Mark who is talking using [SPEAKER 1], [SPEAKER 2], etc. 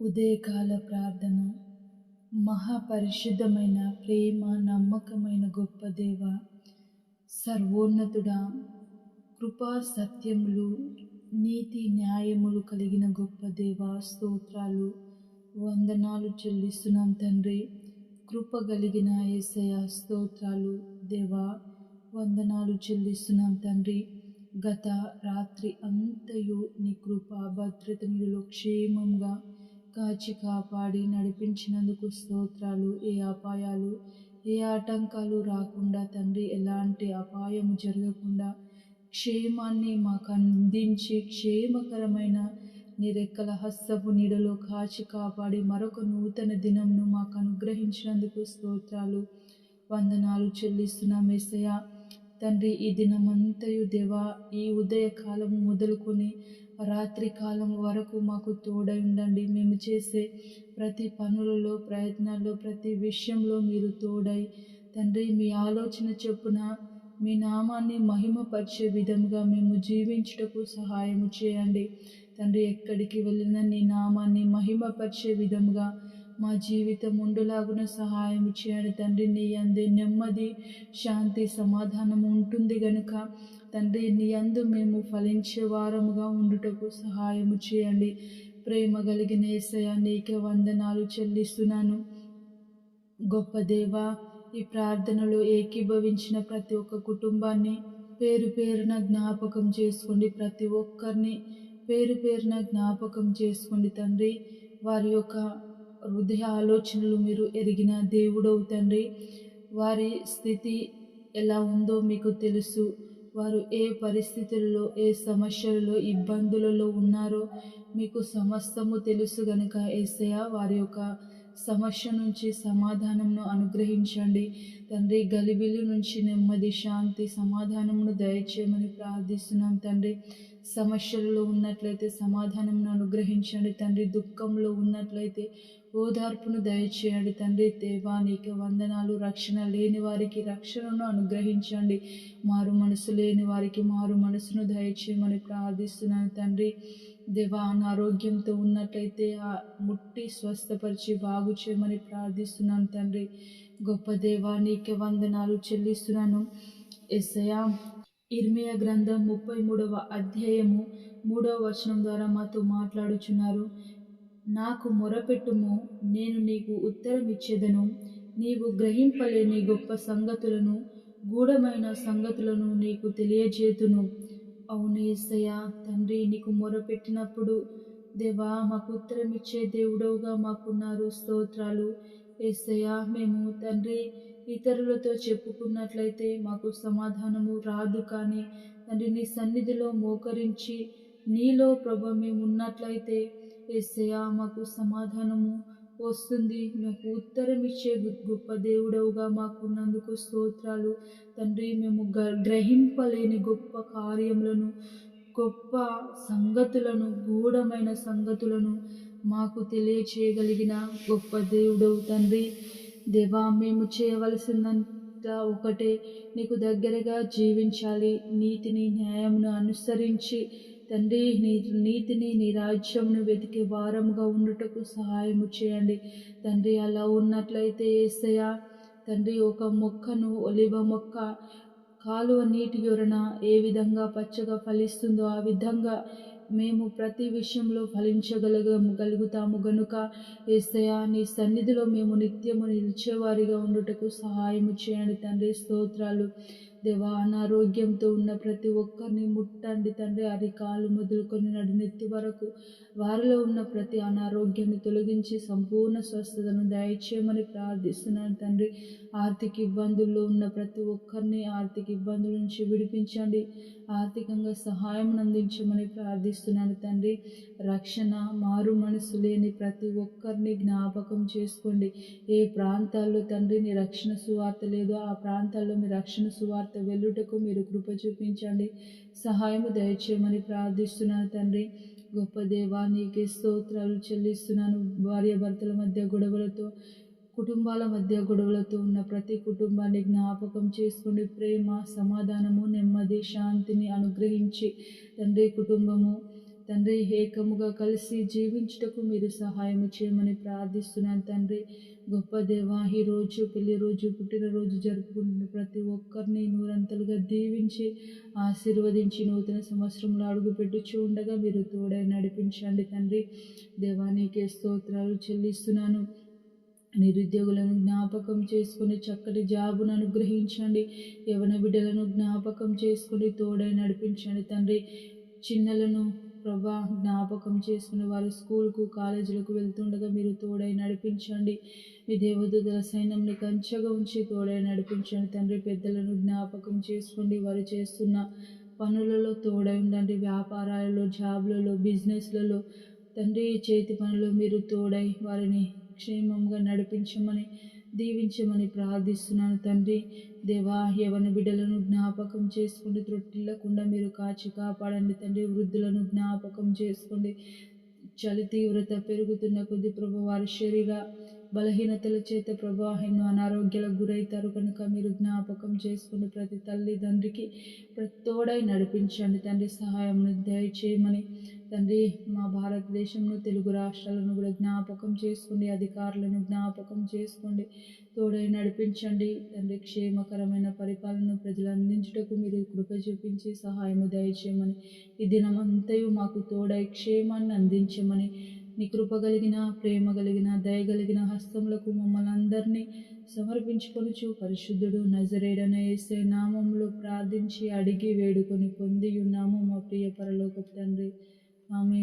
[SPEAKER 1] ఉదయకాల ప్రార్థన. మహాపరిశుద్ధమైన ప్రేమ నమ్మకమైన గొప్ప దేవ సర్వోన్నతుడా కృపా సత్యములు నీతి న్యాయములు కలిగిన గొప్ప దేవ స్తోత్రాలు వందనాలు చెల్లిస్తున్నాం తండ్రి. కృప కలిగిన ఏసయ స్తోత్రాలు దేవా వందనాలు చెల్లిస్తున్నాం తండ్రి. గత రాత్రి అంతయు నీ కృప భద్రత మీలో క్షేమంగా కాచి కాపాడి నడిపించినందుకు స్తోత్రాలు ఏ అపాయాలు ఏ ఆటంకాలు రాకుండా తండ్రి ఎలాంటి అపాయం జరగకుండా క్షేమాన్ని మాకు అందించి క్షేమకరమైన నీ రెక్కల హస్తపు నీడలో కాచి కాపాడి మరొక నూతన దినంను మాకు అనుగ్రహించినందుకు స్తోత్రాలు. వందనాలు చెల్లిస్తున్నాం ఎసయ తండ్రి ఈ దినమంతయు దేవా ఈ ఉదయ కాలము మొదలుకొని రాత్రి కాలం వరకు మాకు తోడై ఉండండి మేము చేసే ప్రతి పనులలో ప్రయత్నాల్లో ప్రతి విషయంలో మీరు తోడై. తండ్రి మీ ఆలోచన చొప్పున మీ నామాన్ని మహిమపరిచే విధముగా మేము జీవించుటకు సహాయము చేయండి. తండ్రి ఎక్కడికి వెళ్ళినా నీ నామాన్ని మహిమపరిచే విధముగా మా జీవితం ఉండులాగున సహాయం చేయండి. తండ్రి నీ అందే నెమ్మది శాంతి సమాధానం ఉంటుంది గనుక తండ్రి నీ అందు మేము ఫలించే వారముగా ఉండుటకు సహాయము చేయండి. ప్రేమ కలిగిన ఏసయ నీకే వందనాలు చెల్లిస్తున్నాను. గొప్ప దేవ ఈ ప్రార్థనలో ఏకీభవించిన ప్రతి ఒక్క కుటుంబాన్ని పేరు పేరున జ్ఞాపకం చేసుకోండి. ప్రతి ఒక్కరిని పేరు పేరున జ్ఞాపకం చేసుకోండి తండ్రి. వారి యొక్క హృదయ ఆలోచనలు మీరు ఎరిగిన దేవుడవు తండ్రి. వారి స్థితి ఎలా ఉందో మీకు తెలుసు. వారు ఏ పరిస్థితుల్లో ఏ సమస్యలలో ఇబ్బందులలో ఉన్నారో మీకు సమస్తము తెలుసు గనుక ఏసయ వారి యొక్క సమస్య నుంచి సమాధానంను అనుగ్రహించండి. తండ్రి గలిబిలి నుంచి నెమ్మది శాంతి సమాధానమును దయచేయమని ప్రార్థిస్తున్నాం తండ్రి. సమస్యలలో ఉన్నట్లయితే సమాధానంను అనుగ్రహించండి తండ్రి. దుఃఖంలో ఉన్నట్లయితే ఓదార్పును దయచేయండి తండ్రి. దేవా నీకు వందనాలు. రక్షణ లేని వారికి రక్షణను అనుగ్రహించండి. మారు మనసు లేని వారికి మారు మనసును దయచేయమని ప్రార్థిస్తున్నాను తండ్రి. దేవా అనారోగ్యంతో ఉన్నట్లయితే ఆ ముట్టి స్వస్థపరిచి బాగు చేయమని ప్రార్థిస్తున్నాను తండ్రి. గొప్ప దేవా నీకే వందనాలు చెల్లిస్తున్నాను. ఎస్ఐయా ఇర్మియా గ్రంథం ముప్పై మూడవ అధ్యాయము మూడవ వచనం ద్వారా మాతో మాట్లాడుచున్నారు. నాకు మొరపెట్టుము నేను నీకు ఉత్తరం ఇచ్చేదను నీవు గ్రహింపలేని గొప్ప సంగతులను గూఢమైన సంగతులను నీకు తెలియజేతును అవును ఏసయ్య. తండ్రి నీకు మొరపెట్టినప్పుడు దేవా మాకు ఉత్తరం ఇచ్చే దేవుడవుగా మాకున్నారు స్తోత్రాలు. ఏసయ్య మేము తండ్రి ఇతరులతో చెప్పుకున్నట్లయితే మాకు సమాధానము రాదు కానీ తండ్రి నీ సన్నిధిలో మోకరించి నీలో ప్రభ మేము ఉన్నట్లయితే ఏసయ్య మాకు సమాధానము వస్తుంది. మాకు ఉత్తరం ఇచ్చే గొప్ప దేవుడవుగా మాకున్నందుకు స్తోత్రాలు. తండ్రి మేము గ్రహింపలేని గొప్ప కార్యములను గొప్ప సంగతులను గూఢమైన సంగతులను మాకు తెలియచేయగలిగిన గొప్ప దేవుడవు తండ్రి. దేవా మేము చేయవలసిందంతా ఒకటే. నీకు దగ్గరగా జీవించాలి. నీతిని న్యాయమును అనుసరించి తండ్రి నీ నీతిని నీ రాజ్యంను వెతికే వారముగా ఉండుటకు సహాయము చేయండి. తండ్రి అలా ఉన్నట్లయితే ఏసయ తండ్రి ఒక మొక్కను ఒలివ మొక్క కాలువ నీటి యొరన ఏ విధంగా పచ్చగా ఫలిస్తుందో ఆ విధంగా మేము ప్రతి విషయంలో ఫలించగలగము గలుగుతాము. గనుక ఏసయ నీ సన్నిధిలో మేము నిత్యము నిలిచేవారిగా ఉండుటకు సహాయము చేయండి. తండ్రి స్తోత్రాలు. దేవా అనారోగ్యంతో ఉన్న ప్రతి ఒక్కరిని ముట్టండి తండ్రి. అరికాలు మొదలుకొని నడినెత్తి వరకు వారిలో ఉన్న ప్రతి అనారోగ్యాన్ని తొలగించి సంపూర్ణ స్వస్థతను దయచేయమని ప్రార్థిస్తున్నాను తండ్రి. ఆర్థిక ఇబ్బందుల్లో ఉన్న ప్రతి ఒక్కరిని ఆర్థిక ఇబ్బందుల నుంచి విడిపించండి. ఆర్థికంగా సహాయం అందించమని ప్రార్థిస్తున్నాను తండ్రి. రక్షణ మారు మనసు లేని ప్రతి ఒక్కరిని జ్ఞాపకం చేసుకోండి. ఏ ప్రాంతాల్లో తండ్రి నీ రక్షణ సువార్త లేదో ఆ ప్రాంతాల్లో మీ రక్షణ సువార్త వెళ్ళుటకు మీరు కృప చూపించండి. సహాయము దయచేయమని ప్రార్థిస్తున్నాను తండ్రి. గొప్ప దేవా నీకే స్తోత్రాలు చెల్లిస్తున్నాను. భార్య భర్తల మధ్య గొడవలతో కుటుంబాల మధ్య గొడవలతో ఉన్న ప్రతి కుటుంబాన్ని జ్ఞాపకం చేసుకుని ప్రేమ సమాధానము నెమ్మది శాంతిని అనుగ్రహించి తండ్రి కుటుంబము తండ్రి ఏకముగా కలిసి జీవించుటకు మీరు సహాయం చేయమని ప్రార్థిస్తున్నాను తండ్రి. గొప్ప దేవ ఈ రోజు పెళ్ళి రోజు పుట్టినరోజు జరుపుకుంటున్న ప్రతి ఒక్కరిని నూరంతలుగా దీవించి ఆశీర్వదించి నూతన సంవత్సరంలో అడుగుపెట్టి పెట్టుచూ ఉండగా మీరు తోడై నడిపించండి తండ్రి. దేవానికి స్తోత్రాలు చెల్లిస్తున్నాను. నిరుద్యోగులను జ్ఞాపకం చేసుకుని చక్కటి జాబును అనుగ్రహించండి. యవన బిడ్డలను జ్ఞాపకం చేసుకుని తోడై నడిపించండి. తండ్రి చిన్నలను ప్రభా జ్ఞాపకం చేసుకుని వారు స్కూల్కు కాలేజీలకు వెళ్తుండగా మీరు తోడై నడిపించండి. మీ దేవదూతల సైన్యంని కంచగా ఉంచి తోడై నడిపించండి. తండ్రి పెద్దలను జ్ఞాపకం చేసుకోండి వారు చేస్తున్న పనులలో తోడై ఉండండి. వ్యాపారాలలో జాబ్లలో బిజినెస్లలో తండ్రి చేతి పనులు మీరు తోడై వారిని క్షేమంగా నడిపించమని దీవించమని ప్రార్థిస్తున్నాను తండ్రి. దేవా యవన బిడ్డలను జ్ఞాపకం చేసుకోండి. త్రొట్టిల్లకుండా మీరు కాచి కాపాడండి తండ్రి. వృద్ధులను జ్ఞాపకం చేసుకోండి. చలి తీవ్రత పెరుగుతున్న కొద్ది ప్రభు వారి శరీర బలహీనతల చేత ప్రభా ఎన్నో అనారోగ్యాలకు గురవుతారు. కనుక మీరు జ్ఞాపకం చేసుకుని ప్రతి తల్లిదండ్రికి ప్రతి తోడై నడిపించండి. తండ్రి సహాయమును దయచేయమని తండ్రి మా భారతదేశంలో తెలుగు రాష్ట్రాలను కూడా జ్ఞాపకం చేసుకోండి. అధికారులను జ్ఞాపకం చేసుకోండి. తోడై నడిపించండి. తండ్రి క్షేమకరమైన పరిపాలన ప్రజలు అందించుటకు మీరు కృప చూపించి సహాయము దయచేయమని ఈ దినమంతయు మాకు తోడై క్షేమాన్ని అందించమని నీ కృప కలిగిన ప్రేమ కలిగిన దయ కలిగిన హస్తములకు మమ్మల్ని అందరినీ సమర్పించుకొనుచు పరిశుద్ధుడు నజరేడన వేసే నామంలో ప్రార్థించి అడిగి వేడుకొని పొంది ఉన్నాము మా ప్రియ పరలోక తండ్రి. ఆమె